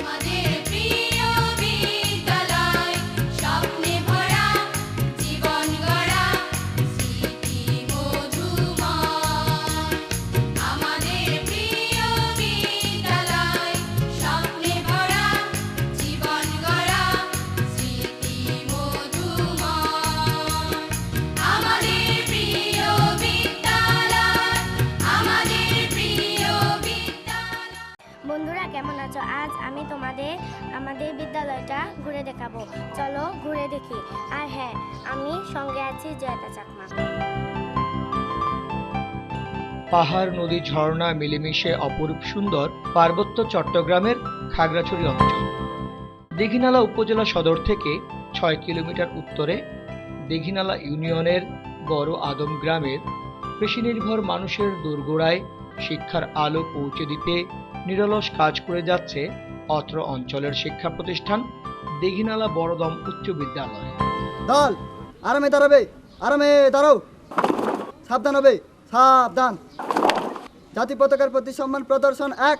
আমাদের প্রিয় আমাদের বিদ্যালয়টা ঘুরে দেখাবো। চলো ঘুরে দেখি। আর হ্যাঁ আমি সঙ্গে আছি জয়তা চাকমা। পাহাড়, নদী, ঝর্ণা মিলেমিশে অপরূপ সুন্দর পার্বত্য চট্টগ্রামের খাগড়াছড়ি অঞ্চল। দীঘিনালা উপজেলা সদর থেকে ছয় কিলোমিটার উত্তরে দীঘিনালা ইউনিয়নের বড় আদম গ্রামের কৃষি নির্ভর মানুষের দোরগোড়ায় শিক্ষার আলো পৌঁছে দিতে নিরলস কাজ করে যাচ্ছে অত্র অঞ্চলের শিক্ষা প্রতিষ্ঠান দীঘিনালা বড়দম উচ্চ বিদ্যালয়। দল, আরামে দাঁড়াবে, আরামে দাঁড়াও। সাবধান হবে, সাবধান। জাতি পতাকার প্রতি সম্মান প্রদর্শন এক।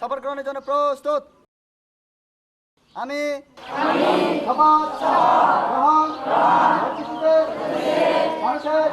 শপথ গ্রহণের জন্য প্রস্তুত। আমি সমাজ গ্রহণ। মানুষের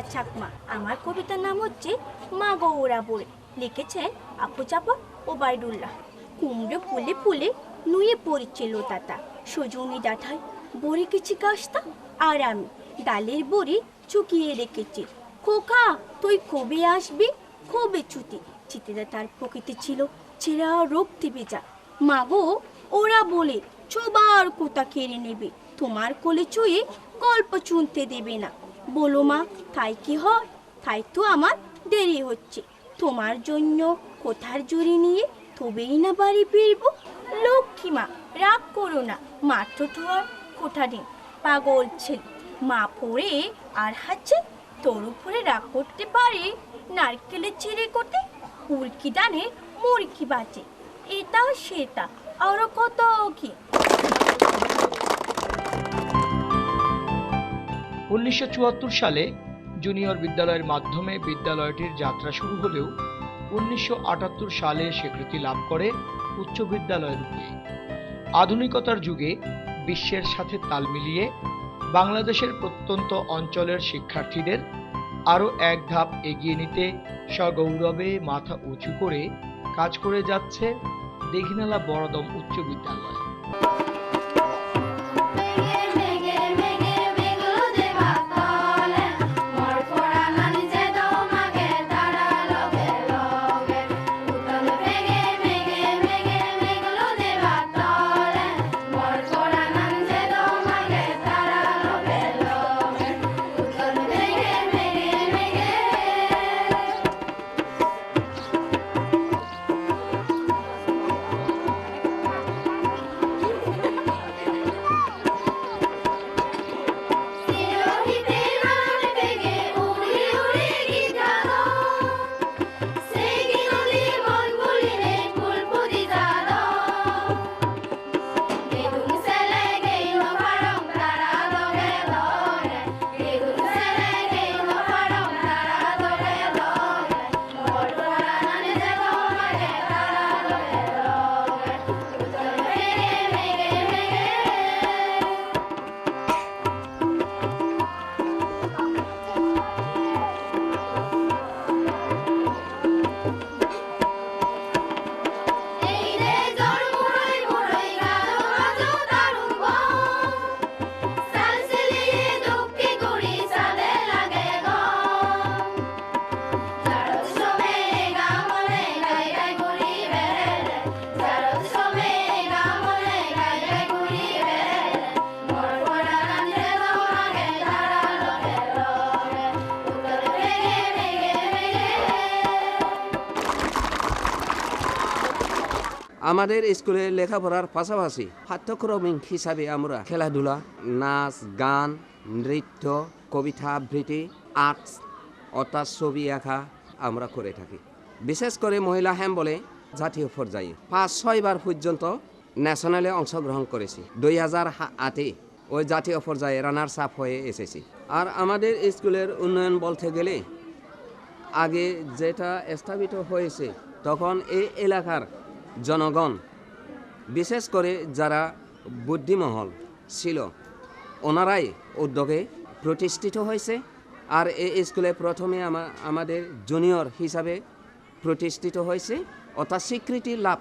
টিনা চাকমা। আমার কবিতার নাম হচ্ছে মা গৌরা বলে লিখেছেন আপু চাপা ও বাইডুল্লাহ। কুমড়ো ফুলে ফুলে নুয়ে পড়েছিল তাতা সজনি ডাঁঠায় বড়ি কিছু গাছটা আর আমি। ডালের বড়ি চুকিয়ে রেখেছি। খোকা, তুই কবে আসবি? কবে ছুটি? চিঠিতে তার প্রকৃতি ছিল চেরা রক্তি বেজা মাগো ওরা বলে চোবার কোথা কেড়ে নেবে? তোমার কোলে চুয়ে গল্প চুনতে দেবে না। বলো মা, তাই কি হয়? তাই তো আমার দেরি হচ্ছে। তোমার জন্য কোথার জুড়ি নিয়ে তবেই না বাড়ি ফিরবো? লক্ষ্মী মা, রাগ করো না। মাত্র তো আর কোঠা নেই পাগল ছেলে। মা পড়ে আর হাচ্ছে তোর উপরে রাগ করতে পারে নারকেলের ছেড়ে করতে? উল্কি দানে মুরকি বাজে। এটা সেটা আরও কত কি? উনিশশো চুয়াত্তর সালে জুনিয়র বিদ্যালয়ের মাধ্যমে বিদ্যালয়টির যাত্রা শুরু হলেও উনিশশো আটাত্তর সালে স্বীকৃতি লাভ করে উচ্চ বিদ্যালয় রূপে। আধুনিকতার যুগে বিশ্বের সাথে তাল মিলিয়ে বাংলাদেশের প্রত্যন্ত অঞ্চলের শিক্ষার্থীদের আরও এক ধাপ এগিয়ে নিতে সগৌরবে মাথা উঁচু করে কাজ করে যাচ্ছে দীঘিনালা বড়দম উচ্চ বিদ্যালয়। আমাদের স্কুলে লেখাপড়ার পাশাপাশি পাঠ্যক্রমিক হিসাবে আমরা খেলাধুলা, নাচ, গান, নৃত্য, কবিতা, আবৃত্তি, আর্টস অর্থাৎ ছবি আঁকা আমরা করে থাকি। বিশেষ করে মহিলা হ্যাম্বলে জাতীয় পর্যায়ে পাঁচ ছয়বার পর্যন্ত ন্যাশনালে অংশগ্রহণ করেছি। দুই হাজার আটে ওই জাতীয় পর্যায়ে রানার্স আপ হয়ে এসেছি। আর আমাদের স্কুলের উন্নয়ন বলতে গেলে আগে যেটা স্থাপিত হয়েছে তখন এই এলাকার জনগণ, বিশেষ করে যারা বুদ্ধিমহল ছিল, ওনারাই উদ্যোগে প্রতিষ্ঠিত হয়েছে। আর এই স্কুলে প্রথমে আমা- আমাদের জুনিয়র হিসাবে প্রতিষ্ঠিত হয়েছে। অর্থাৎ স্বীকৃতি লাভ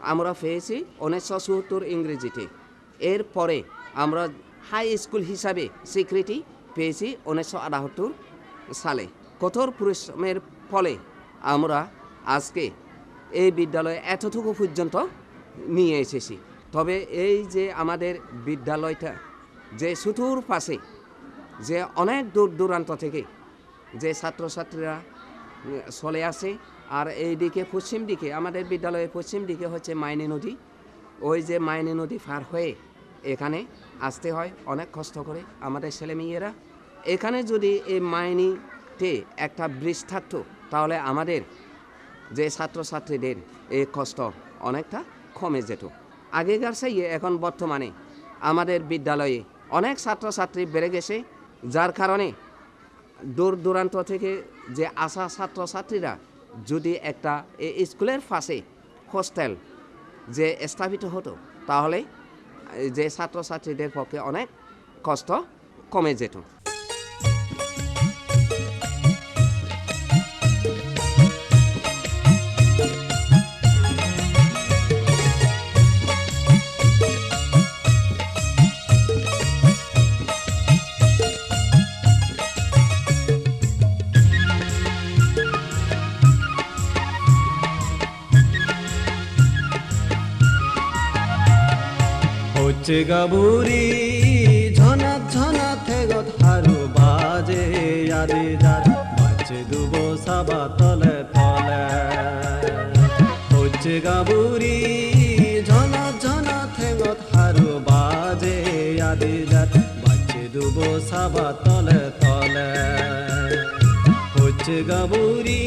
আমরা পেয়েছি উনিশশো চুয়াত্তর ইংরেজিতে। এরপরে আমরা হাই স্কুল হিসাবে স্বীকৃতি পেয়েছি উনিশশো আটাত্তর সালে। কঠোর পরিশ্রমের ফলে আমরা আজকে এই বিদ্যালয়ে এতটুকু পর্যন্ত নিয়ে এসেছি। তবে এই যে আমাদের বিদ্যালয়টা, যে সুতুর পাশে, যে অনেক দূর দূরান্ত থেকে যে ছাত্রছাত্রীরা চলে আসে, আর এই দিকে, পশ্চিম দিকে, আমাদের বিদ্যালয়ের পশ্চিম দিকে হচ্ছে মাইনে নদী। ওই যে মাইনে নদী পার হয়ে এখানে আসতে হয়, অনেক কষ্ট করে আমাদের ছেলেমেয়েরা এখানে যদি এই মাইনিতে একটা ব্রিজ থাকতো তাহলে আমাদের যে ছাত্রছাত্রীদের এই কষ্ট অনেকটা কমে যেত। আগেকার সেই এখন বর্তমানে আমাদের বিদ্যালয়ে অনেক ছাত্রছাত্রী বেড়ে গেছে, যার কারণে দূর দূরান্ত থেকে যে আসা ছাত্রছাত্রীরা যদি একটা এই স্কুলের পাশে হোস্টেল যে স্থাপিত হতো, তাহলে যে ছাত্রছাত্রীদের পক্ষে অনেক কষ্ট কমে যেত। হচ্ছে গাবুরি ঝনা ঝনা থেগত হারু বাজে আদি যার বাজে দুবো সাবা তলে তলে। হচ্ছে গাবুরি ঝনা ঝনা থেগত হারু বাজে আদি যার বাজে দুবো সাবা তলে তলে। হচ্ছে গাবুরি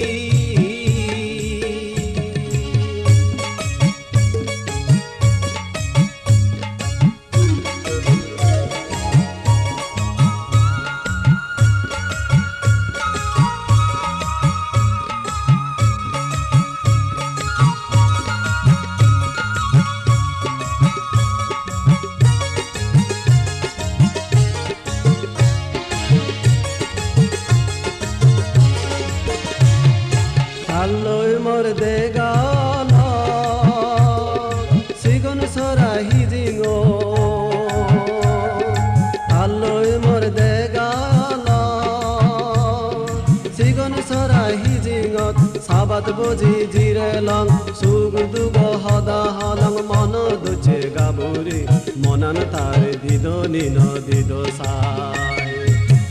বুঝি জিরে লং সুগ দুগ হদা হলং মন দুচে গাবুরি, মনান তার দিদ নিন দিদ সাই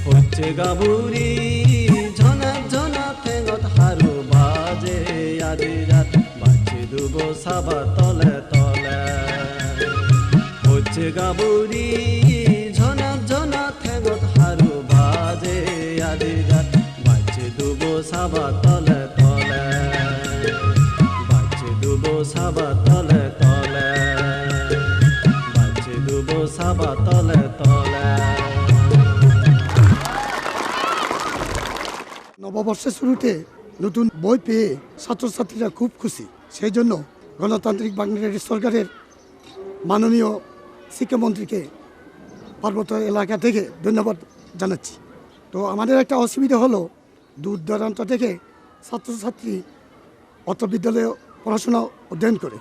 হচ্ছে গাবুরি, ঝনা ঝনা ঠেঙত হারু বাজে আদি রাত বাজে দুবো সাবা তলে তলে। হচ্ছে গাবুরি, ঝনা ঝনা ঠেঙত হারু বাজে আদি রাত বাজে দুবো সাবা তলে তলে তলে দুবো সাবা তলে। তলে নববর্ষের শুরুতে নতুন বই পেয়ে ছাত্রছাত্রীরা খুব খুশি। সেই জন্য গণতান্ত্রিক বাংলাদেশ সরকারের মাননীয় শিক্ষামন্ত্রীকে পার্বত্য এলাকা থেকে ধন্যবাদ জানাচ্ছি। তো আমাদের একটা অসুবিধা হলো দূর দূরান্ত থেকে ছাত্রছাত্রী অত বিদ্যালয়ে পড়াশোনা অধ্যয়ন করে।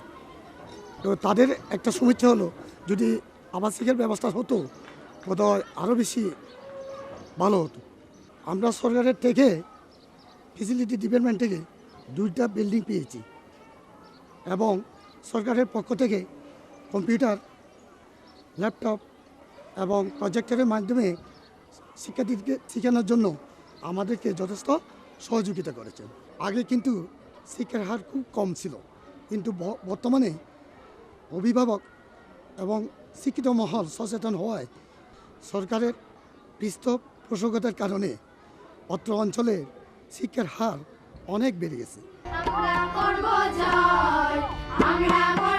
তো তাদের একটা সমস্যা হলো, যদি আবাসিকের ব্যবস্থা হতো, বোধহয় আরও বেশি ভালো হতো। আমরা সরকারের থেকে ফেসিলিটি ডিপার্টমেন্ট থেকে দুইটা বিল্ডিং পেয়েছি এবং সরকারের পক্ষ থেকে কম্পিউটার ল্যাপটপ এবং প্রজেক্টরের মাধ্যমে শিক্ষার্থীকে শেখানোর জন্য আমাদেরকে যথেষ্ট সহযোগিতা করেছেন। আগে কিন্তু শিক্ষার হার খুব কম ছিল। কিন্তু বর্তমানে অভিভাবক এবং শিক্ষিত মহল সচেতন হওয়ায় সরকারের পৃষ্ঠপোষকতার কারণে অত্র অঞ্চলে শিক্ষার হার অনেক বেড়ে গেছে। আমরা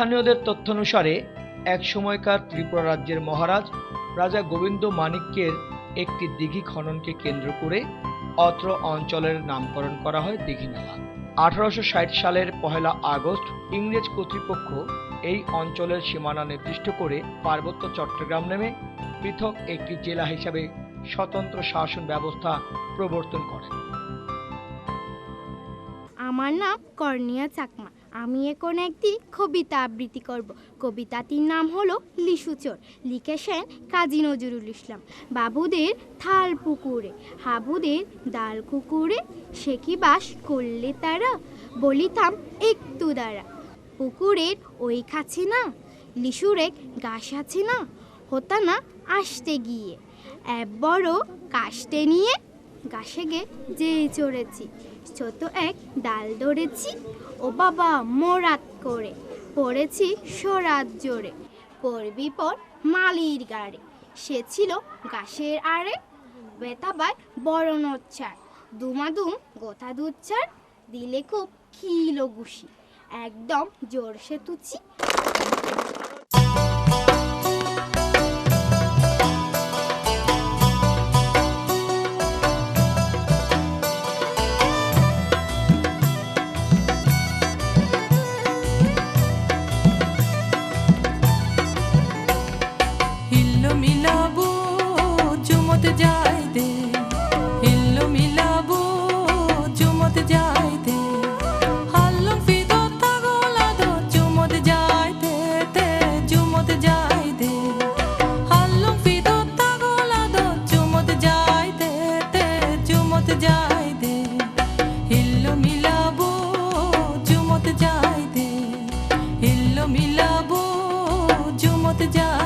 স্থানীয়দের তথ্যানুসারে, এক সময়কার ত্রিপুরা রাজ্যের মহারাজ রাজা গোবিন্দ মাণিক্যের একটি দিঘি খননকে কেন্দ্র করে অত্র অঞ্চলের নামকরণ করা হয় দিঘিনালা আঠারোশো ষাট সালের পহেলা আগস্ট ইংরেজ কর্তৃপক্ষ এই অঞ্চলের সীমানা নির্দিষ্ট করে পার্বত্য চট্টগ্রাম নামে পৃথক একটি জেলা হিসাবে স্বতন্ত্র শাসন ব্যবস্থা প্রবর্তন করেন। আমার নাম কর্ণিয়া চাকমা। আমি এখন একটি কবিতা আবৃত্তি করব। কবিতাটির নাম হলো লিসুচর লিখেছেন কাজী নজরুল ইসলাম। বাবুদের থাল পুকুরে, হাবুদের ডাল কুকুরে, সে কি বাস করলে তারা? বলিতাম, একটু দ্বারা পুকুরের ওই কাছে না, লিসুর এক গাছ আছে না, হতা না আসতে গিয়ে। এক বড় কাশতে নিয়ে গাছে গে যে চড়েছি। ছোট এক ডাল ধরেছি, ও বাবা মোরাত করে। পড়েছি সরাত জোরে, পড়বি পর মালির গাড়ে। সে ছিল গাছের আড়ে, বেতাবায় বড় নচ্ছার দুমাদুম গোথা দুচ্ছার, দিলে খুব খিলো গুষি একদম জোরসে তুচি जा